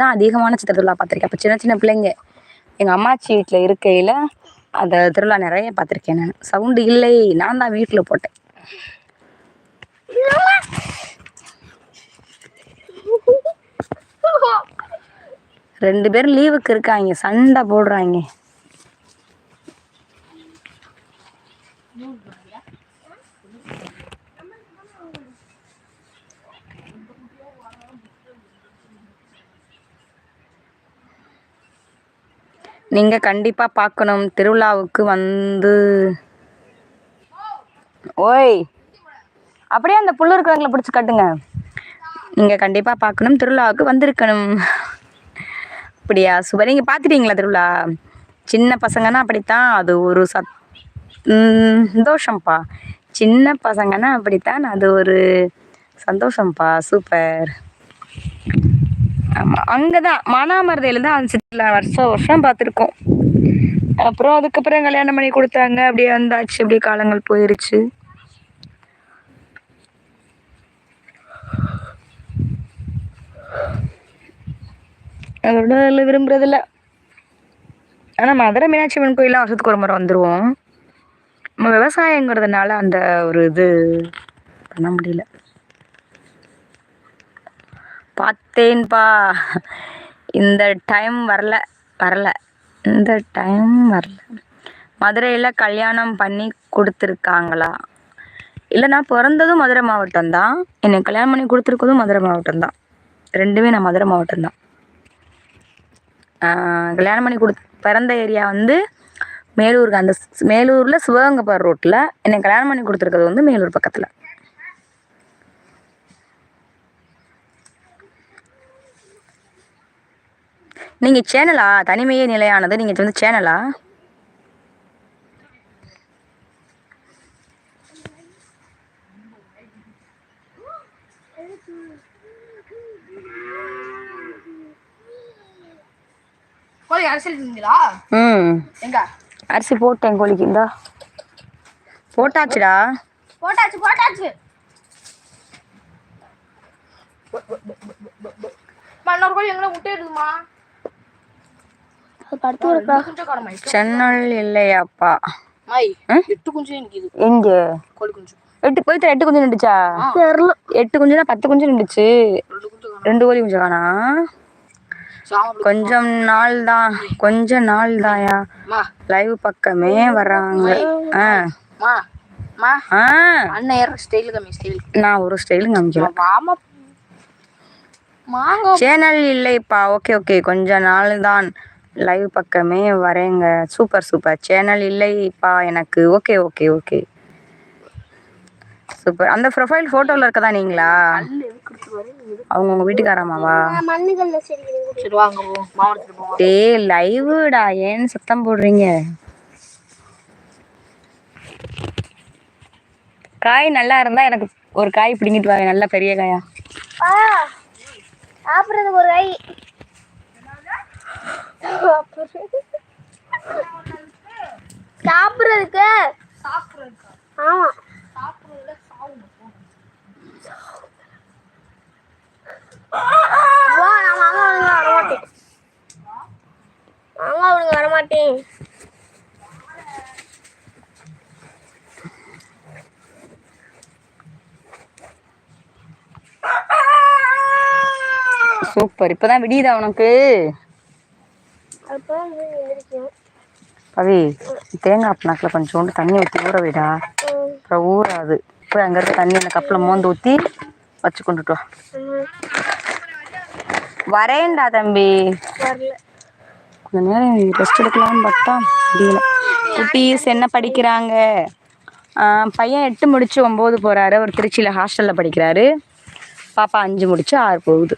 தான் அதிகமான சித்திர திருவிழா பார்த்துருக்கேன். அப்போ சின்ன சின்ன பிள்ளைங்க எங்கள் அம்மாச்சி வீட்டில் இருக்கையில் அந்த திருவிழா நிறைய பார்த்துருக்கேன் நான். சவுண்டு இல்லை நான் தான் வீட்டில் போட்டேன். ரெண்டு பேரும் லீவுக்கு இருக்காங்க சண்டை போடுறாங்க. நீங்கள் கண்டிப்பாக பார்க்கணும். திருவிழாவுக்கு வந்து. ஓய். அப்படியே அந்த புல்லு இருக்கிறவங்களை பிடிச்சி கட்டுங்க. நீங்கள் கண்டிப்பாக பார்க்கணும். திருவிழாவுக்கு வந்திருக்கணும். அப்படியா? சூப்பர் நீங்கள் பார்த்துட்டீங்களா திருவிழா? சின்ன பசங்கன்னா அப்படித்தான். அது ஒரு சத் சந்தோஷம்ப்பா சின்ன பசங்கன்னா அப்படித்தான். அது ஒரு சந்தோஷம்ப்பா சூப்பர். ஆமாம் அங்கே தான் மானாமரதையில் தான் அந்த சித்திரை வருஷம் வருஷம் பார்த்துருக்கோம். அப்புறம் அதுக்கப்புறம் கல்யாணம் பண்ணி கொடுத்தாங்க. அப்படியே வந்தாச்சு. அப்படியே காலங்கள் போயிருச்சு. அதோட அதில் விரும்புறதில்ல. ஆனால் மதுரை மீனாட்சி அம்மன் கோயிலாம் வருஷத்துக்கு ஒரு முறை வந்துடுவோம் நம்ம விவசாயங்கிறதுனால அந்த ஒரு இது பண்ண முடியல. பார்த்தேன்பா. இந்த டைம் வரல வரல. இந்த டைம் வரல. மதுரையில் கல்யாணம் பண்ணி கொடுத்துருக்காங்களா? இல்லை நான் பிறந்ததும் மதுரை மாவட்டம் தான். என்னை கல்யாணம் பண்ணி கொடுத்துருக்கதும் மதுரை மாவட்டம் தான். ரெண்டுமே நான் மதுரை மாவட்டம் தான். கல்யாணம் பண்ணி கொடு பிறந்த ஏரியா வந்து மேலூருக்கு அந்த மேலூரில் சிவகங்கை ரோட்டில் என்னை கல்யாணம் பண்ணி கொடுத்துருக்கிறது வந்து மேலூர் பக்கத்தில். நீங்கள் சேனலா? தனிமையே நிலையானது. நீங்கள் வந்து சேனலா? கோழி எங்க? அரிசி போட்டேன் கோழிக்கு. இந்தா. போட்டாச்சுடா. போட்டாச்சு போட்டாச்சு. கோழி எங்களை முட்டை சென்னல் இல்லையாப்பா? எட்டு குஞ்சு நிக்குது எங்க? கோழி குஞ்சு. எட்டு போய் எட்டு குஞ்சு நின்றுச்சா எட்டு குஞ்சுனா பத்து குஞ்சு நின்றுச்சு ரெண்டு குஞ்சு கோழி காணா? சாம கொஞ்சம் நாள் தான் கொஞ்ச நாள் தாயா லைவ் பக்கமே வர்றாங்க. நான் ஒரு ஸ்டைலும் மாங்க சேனல் இல்லைப்பா. Okay okay. கொஞ்ச நாள் தான் லைவ் பக்கமே வரேங்க. சூப்பர் சூப்பர் சேனல் இல்லைப்பா எனக்கு. ஓகே ஓகே ஓகே சூப்பர் அந்த ப்ரொஃபைல் ஃபோட்டோவில் இருக்கதா நீங்களா? அவங்க உங்கள் போவோம். டே லைவுடா ஏன்னு சத்தம் போடுறீங்க? காய் நல்லா இருந்தா எனக்கு ஒரு காய் பிடிங்கிட்டு வாங்க. நல்ல பெரிய காயா. சாப்பிட்றதுக்கு ஒரு கை சாப்பிட்றதுக்கு. ஆமா. வா நான் மாமா அவனுங்க வரமாட்டேன் மாமா அவனுங்க வரமாட்டேன் சூப்பர். இப்பதான் விடியுதா உனக்கு? பவி தேங்காய் பினாக்கில் கொஞ்சோண்டு தண்ணி ஊற்றி ஊற விடா. அப்புறம் ஊறாது. போய் அங்கே இருக்க தண்ணி அந்த கப்பில் மோந்து ஊற்றி வச்சு கொண்டுட்டு வா வரேன்டா தம்பி. கொஞ்ச நேரம் ரெஸ்ட் எடுக்கலாம்னு பார்த்தா முடியல. குட்டீஸ் என்ன படிக்கிறாங்க? பையன் எட்டு முடிச்சு ஒம்பது போகிறாரு அவர் திருச்சியில் ஹாஸ்டலில் படிக்கிறாரு. பாப்பா அஞ்சு முடிச்சு ஆறு போகுது.